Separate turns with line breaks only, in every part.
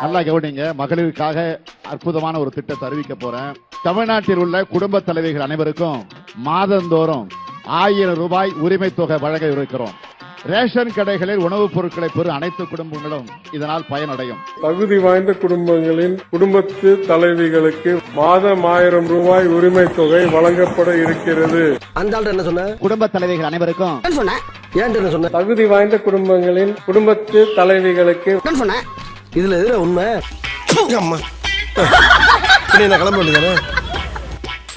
நல்லா கவனிங்க. மகளிருக்காக அற்புதமான ஒரு திட்டத்தை அறிவிக்க போறேன். தமிழ்நாட்டில் உள்ள குடும்ப தலைவிகள் அனைவருக்கும் மாதந்தோறும் ஆயிரம் ரூபாய் உரிமை தொகை வழங்க இருக்கிறோம். ரேஷன் கடைகளில் உணவுப் பொருட்களை பெறும் அனைத்து குடும்பங்களும் இதனால் பயனடையும்.
தகுதி வாய்ந்த குடும்பங்களின் குடும்பத்து தலைவிகளுக்கு மாதம் ஆயிரம் ரூபாய் உரிமை தொகை வழங்கப்பட இருக்கிறது.
அந்த என்ன சொன்ன?
குடும்ப தலைவிகள் அனைவருக்கும்
சொன்னேன் ஏன்ட்டு என்ன சொன்ன?
தகுதி வாய்ந்த குடும்பங்களின் குடும்பத்து தலைவிகளுக்கு
சொன்னேன் இதுல எதுல உண்மை? அம்மா. நான் கிளம்ப வேண்டியதானே?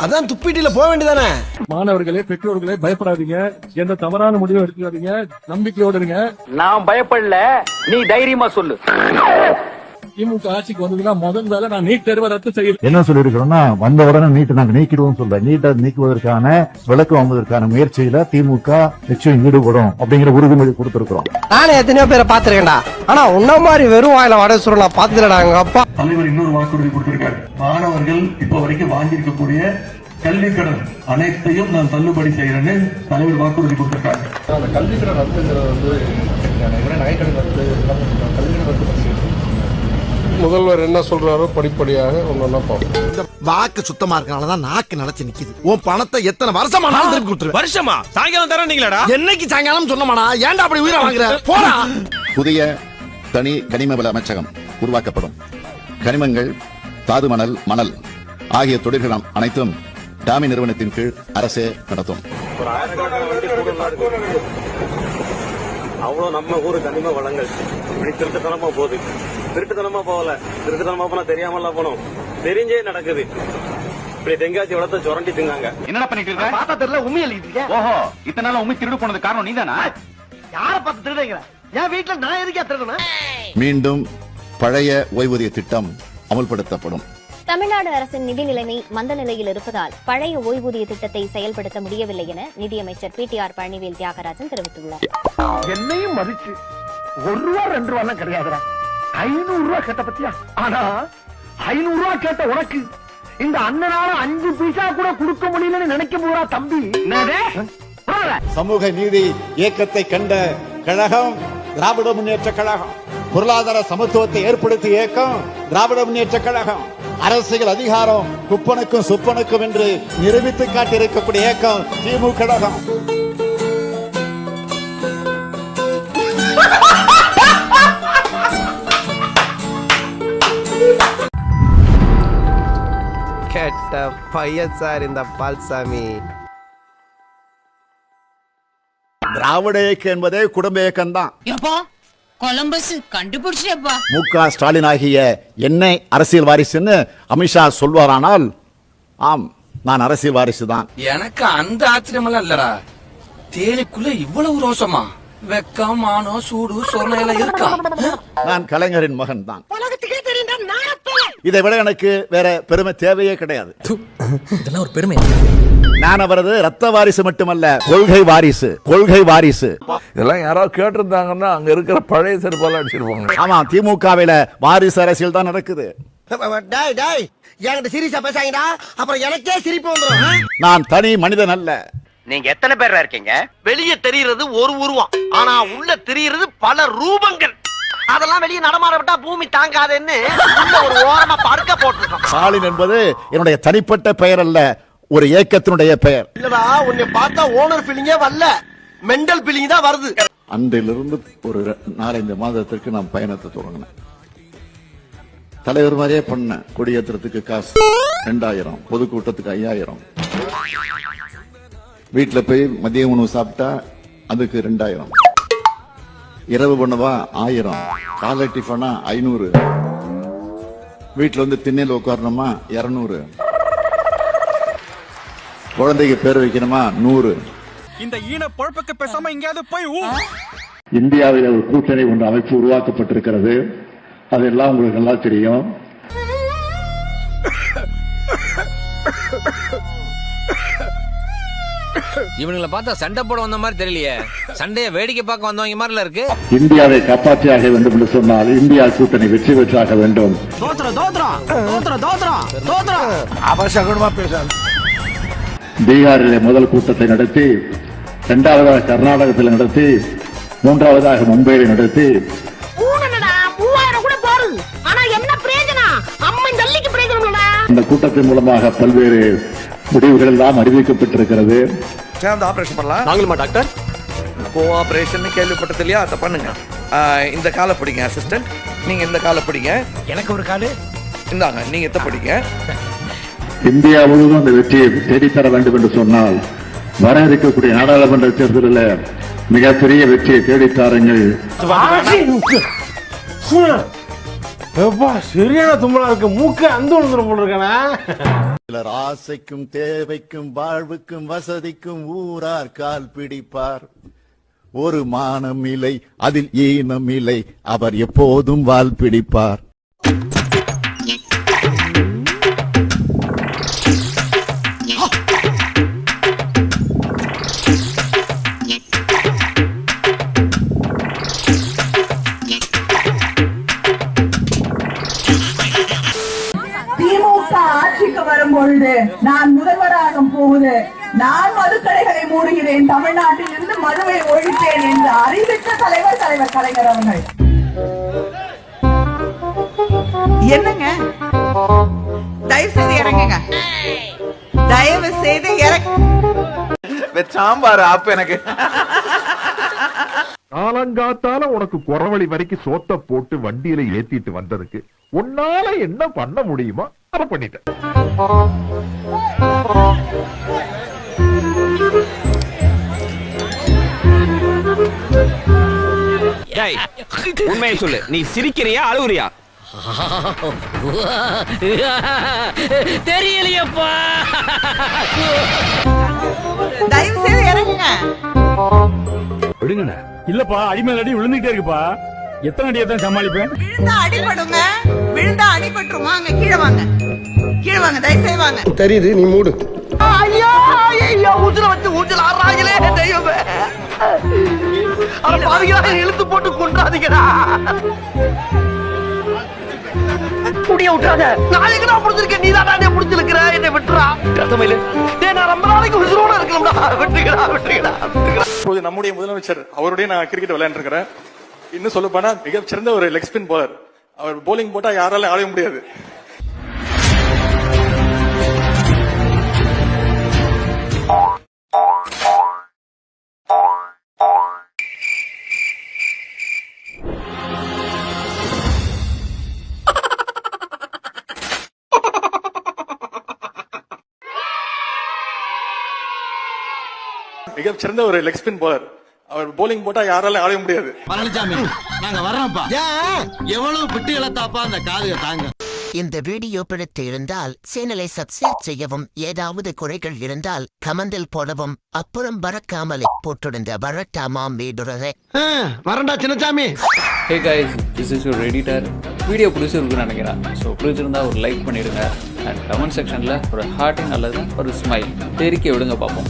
அதான் துப்பிட்டில போக வேண்டியதானே?
மாணவர்களே பெற்றோர்களே பயப்படாதீங்க. எந்த தவறான முடிவும் எடுக்காதீங்க நம்பிக்கையோட இருங்க.
நான் பயப்படல. நீ தைரியமா சொல்லு.
திமுக ஆட்சிக்கு வந்ததுன்னா முதல் வேலை நான் நீட் தேர்வை ரத்து செய்ய
என்ன சொல்லியிருக்கிறோம்னா வந்த உடனே நீட்டை நாங்க நீக்கிடுவோம் சொல்ல நீட்டை நீக்குவதற்கான விளக்கு வாங்குவதற்கான முயற்சியில திமுக நிச்சயம் ஈடுபடும் அப்படிங்கிற உறுதிமொழி கொடுத்திருக்கிறோம்.
நானே எத்தனையோ பேரை பாத்துருக்கேன்டா ஆனா உன்ன மாதிரி வெறும் வாயில வடை சுருள் நான் பாத்துலடா எங்க அப்பா.
தலைவர் இன்னொரு வாக்குறுதி கொடுத்திருக்காரு. மாணவர்கள் இப்ப வரைக்கும் வாங்கியிருக்கக்கூடிய கல்வி கடன் அனைத்தையும் நான் தள்ளுபடி செய்யறேன்னு தலைவர் வாக்குறுதி கொடுத்திருக்காரு.
முதல்வர் என்ன சொல்றாரோ படிப்படியாக ஒன்னொன்னா பார்ப்போம்.
வாக்கு சுத்தமா இருக்கனாலதான் நாக்கு நினைச்சு நிக்குது. உன் பணத்தை எத்தனை வருஷமானாலும் திருப்பி கொடுத்துருவேன்.
வருஷமா? சாயங்காலம் தர நீங்களடா?
என்னைக்கு சாயங்காலம் சொன்னமாடா? ஏன்டா அப்படி உயிரை வாங்குற? போடா.
புதிய தனி கனிம வள அமைச்சகம் உருவாக்கப்படும். கனிமங்கள் தாது மணல் மணல் ஆகிய தொழில்கள் அனைத்தும் டாமி நிறுவனத்தின் கீழ் அரசே நடத்தும்.
அவ்வளவு நம்ம ஊரு கனிம வளங்கள். இப்படி திருட்டுத்தனமா போகுது. திருட்டுத்தனமா போகல. திருட்டுத்தனமா போனா தெரியாமல போனோம். தெரிஞ்சே நடக்குது. இப்படி தென்காசி வளர்த்த சுரண்டி திங்காங்க
என்னடா பண்ணிட்டு இருக்க?
பார்த்தா தெரியல உண்மை எழுதிட்டு
ஓஹோ இத்தனை நாள் உண்மை திருடு போனது காரணம் நீதானா?
யார பார்த்து திருடுங்க என் வீட்டுல நான் எதுக்கே திருடுனேன்?
மீண்டும் பழைய ஓய்வூதிய திட்டம் அமல்படுத்தப்படும்.
தமிழ்நாடு அரசின் நிதி நிலைமை மந்த நிலையில் இருப்பதால் பழைய ஓய்வூதிய திட்டத்தை செயல்படுத்த முடியவில்லை என நிதியமைச்சர் P T R Palanivel Thiagarajan தெரிவித்துள்ளார்.
என்னையும் மதிச்சு ஒரு ரூபா ரெண்டு ரூபா கிடையாதுடா. ஐநூறு ரூபா கேட்ட பத்தியா? ஆனா ஐநூறு ரூபா கேட்ட உனக்கு இந்த அண்ணனால அஞ்சு பைசா கூட கொடுக்க முடியலன்னு நினைக்க போறா தம்பி.
சமூக நீதி இயக்கத்தை கண்ட கழகம் திராவிட முன்னேற்ற கழகம் பொருளாதார சமத்துவத்தை ஏற்படுத்திய இயக்கம் திராவிட முன்னேற்ற கழகம். அரசியல் அதிகாரம் குப்பனுக்கும் சுப்பனுக்கும் என்று நிரூபித்து காட்டியிருக்கக்கூடிய இயக்கம் திமுக கழகம்.
கேட்ட பையன் சார் இந்த பால்சாமி.
திராவிட இயக்கம் என்பதே குடும்ப இயக்கம் தான்
கொலம்பஸ் கண்டுபிடிச்சியப்பா
மு க. ஸ்டாலின் ஆகிய என்னை அரசியல் வாரிசுன்னு அமித்ஷா சொல்வாரானால் ஆம் நான் அரசியல் வாரிசு தான்
எனக்கு அந்த ஆச்சரியமெல்லாம் இல்லடா. தேனிக்குள்ள இவ்வளவு ரோசமா வெக்கம் மானம் சூடு சொரணை எல்லாம் இருக்கா?
நான் கலைஞரின் மகன் தான் இதை விட எனக்கு வேற பெருமை தேவையே கிடையாது.
இதெல்லாம் ஒரு பெருமை.
நான் அவரது ரத்த வாரிசு மட்டுமல்ல கொள்கை வாரிசு கொள்கை வாரிசு.
இதெல்லாம் யாராவது கேட்டிருந்தாங்கன்னா அங்க இருக்கிற பழைய செருப்பெல்லாம் அடிச்சிருப்பாங்க.
ஆமா திமுகவில வாரிசு அரசியல் தான் நடக்குது.
டாய் டாய் என்கிட்ட சீரியஸா பேசாங்கடா அப்புறம் எனக்கே சிரிப்பு வந்துடும்
நான் தனி மனிதன் அல்ல.
நீங்க எத்தனை பேர் இருக்கீங்க?
வெளியே தெரியுறது ஒரு உருவம். ஆனா உள்ள தெரியுறது பல ரூபங்கள். அதெல்லாம் வெளியே விட்டா பூமி தாங்காதுன்னு உள்ள ஒரு ஓரமா படுக்க போட்டிருக்கோம்.
ஸ்டாலின் என்பது என்னுடைய தனிப்பட்ட பெயர் அல்ல. ஒரு இயக்கத்தினுடைய பெயர்.
இல்லடா உன்னை பார்த்தா ஓனர் ஃபீலிங்கே வரல. மெண்டல் ஃபீலிங் தான் வருது.
அன்றிலிருந்து ஒரு நாலஞ்சு மாதத்திற்கு நான் பயணத்தை தொடங்கினேன். தலைவர் மாதிரியே பண்ணேன் கொடியேற்றத்துக்கு காசு ரெண்டாயிரம் பொதுக்கூட்டத்துக்கு ஐயாயிரம். வீட்டுல போய் மதிய உணவு சாப்பிட்டா அதுக்கு ரெண்டாயிரம். இரவு பண்ணவா ஆயிரம். காலை டிஃபனா ஐநூறு. வீட்டுல வந்து திண்ணையில் உட்காரணுமா? இருநூறு. குழந்தைக்கு பேர் வைக்கணுமா? நூறு.
இந்த ஈன பொழப்புக்கு பேசாம எங்கேயாவது போய்
இந்தியாவில் ஒரு கூட்டணி ஒன்று அமைப்பு உருவாக்கப்பட்டிருக்கிறது. அதெல்லாம் உங்களுக்கு நல்லா தெரியும்.
இவனுங்களை பார்த்தா சண்டை போட வந்த மாதிரி தெரியலையே. சண்டைய வேடிக்கை பார்க்க வந்தவங்க மாதிரில இருக்கு.
இந்தியாவை காப்பாற்றியாக வேண்டும் என்று சொன்னால் இந்தியா கூட்டணி வெற்றி பெற்றாக வேண்டும்.
அவசகமா பேசாது.
பீகாரிலே முதல் கூட்டத்தை நடத்தி இரண்டாவதாக கர்நாடகத்தில் நடத்தி மூன்றாவதாக மும்பையில் நடத்தி.
மூவாயிரம் கூட போறது ஆனா என்ன
இந்த கூட்டத்தின் மூலமாக பல்வேறு முடிவுகள் எல்லாம் அறிவிக்கப்பட்டிருக்கிறது.
சேர்ந்து ஆபரேஷன் பண்ணலாம்.
நாங்களுமா டாக்டர்?
கோ ஆபரேஷன் கேள்விப்பட்டது இல்லையா அதை பண்ணுங்க. இந்த காலை பிடிங்க அசிஸ்டன்ட் நீங்க இந்த காலை பிடிங்க.
எனக்கு ஒரு காலு?
இந்தாங்க நீங்க இதை பிடிங்க.
இந்தியா முழுவதும் அந்த வெற்றியை தேடித்தர வேண்டும் என்று சொன்னால் வர இருக்கக்கூடிய நாடாளுமன்ற தேர்தலில் மிகப்பெரிய வெற்றியை தேடித்தாருங்கள்
சரியான தும்பலா இருக்கு. மூக்கு அந்த போல இருக்கானா.
சிலர் ஆசைக்கும் தேவைக்கும் வாழ்வுக்கும் வசதிக்கும் ஊரார் கால் பிடிப்பார். ஒரு மானம் இல்லை அதில் ஈனம் இல்லை அவர் எப்போதும் வால் பிடிப்பார்.
பொழுது நான் முதல்வராக போகுது நான் மதுக்கடைகளை மூடுகிறேன். தமிழ்நாட்டில் இருந்து மதுவை ஒழிப்பேன் என்று அறிவித்த தலைவர் தலைவர் கலைஞர் அவர்கள். என்னங்க? தயவு செய்து இறங்குங்க. தயவு செய்து இறங்க
சாம்பார் ஆப்பு எனக்கு.
காலங்காத்தால உனக்கு குறவழி வரைக்கும் சோத்த போட்டு வண்டியில ஏத்திட்டு வந்ததுக்கு உன்னால என்ன பண்ண முடியுமோ? அதை பண்ணிட்டேன்.
உண்மையை சொல்லு. நீ சிரிக்கிறியா அழுகுறியா?
தெரியலையப்பா. தயவு செய்து இறங்குங்க.
விடுங்கண்ணே இல்லப்பா அடிமேல் அடி விழுந்துட்டே இருக்குப்பா. எத்தனை அடியை தான் சமாளிப்பேன்?
விழுந்தா அடிபடுங்க. விழுந்தா அடிபட்டுருமா அங்க கீழே வாங்க. கீழே வாங்க தயவு செய்து வாங்க.
தெரியுது நீ மூடு.
ஐயோ ஐயோ ஊஞ்சல வச்சு ஊஞ்சல் ஆடுறாங்களே தெய்வமே. பாவிகளா இழுத்து போட்டு கொண்டாதீங்கடா முடிய விட்டுறாங்க நாளைக்கு நான் முடிஞ்சிருக்கேன் நீ தான் முடிஞ்சிருக்கிற என்னை விட்டுறா. கதமையில டேய் நான் ரொம்ப நாளைக்கு உசுரோட இருக்கலாம்டா விட்டுக்கடா விட்டுக்கடா விட்டுக்கடா
இப்போது நம்முடைய முதலமைச்சர் அவருடைய நான் கிரிக்கெட் விளையாண்டுருக்கிறேன். இன்னும் சொல்ல போனா மிகச்சிறந்த ஒரு லெக் ஸ்பின் போலர் அவர் போலிங் போட்டா யாராலும் ஆட முடியாது. மிகச்சிறந்த ஒரு லெக் ஸ்பின் போலர் அவர் போலிங் போட்டா யாராலும் ஆட முடியாது.
பழனிசாமி நாங்க வர்றோம்ப்பா. எவ்வளவு பிட்டு இழத்தாப்பா அந்த காதுக தாங்க.
இந்த வீடியோ பிடித்து இருந்தால் சேனலை சப்ஸ்கிரைப் செய்யவும் ஏதாவது குறைகள் இருந்தால் கமெண்டில் போடவும் அப்புறம் பறக்காமலே போட்டிருந்த வரட்டாமாம் வீடுறதை
வரண்டா Chinnasamy
hey guys this is your editor video பிடிச்சிருக்குன்னு நினைக்கிறேன். ஸோ பிடிச்சிருந்தா ஒரு லைக் பண்ணிடுங்க. அண்ட் கமெண்ட் செக்ஷனில் ஒரு ஹார்ட்டிங் அல்லது ஒரு ஸ்மைல் தெரிக்க விடுங்க பார்ப்போம்.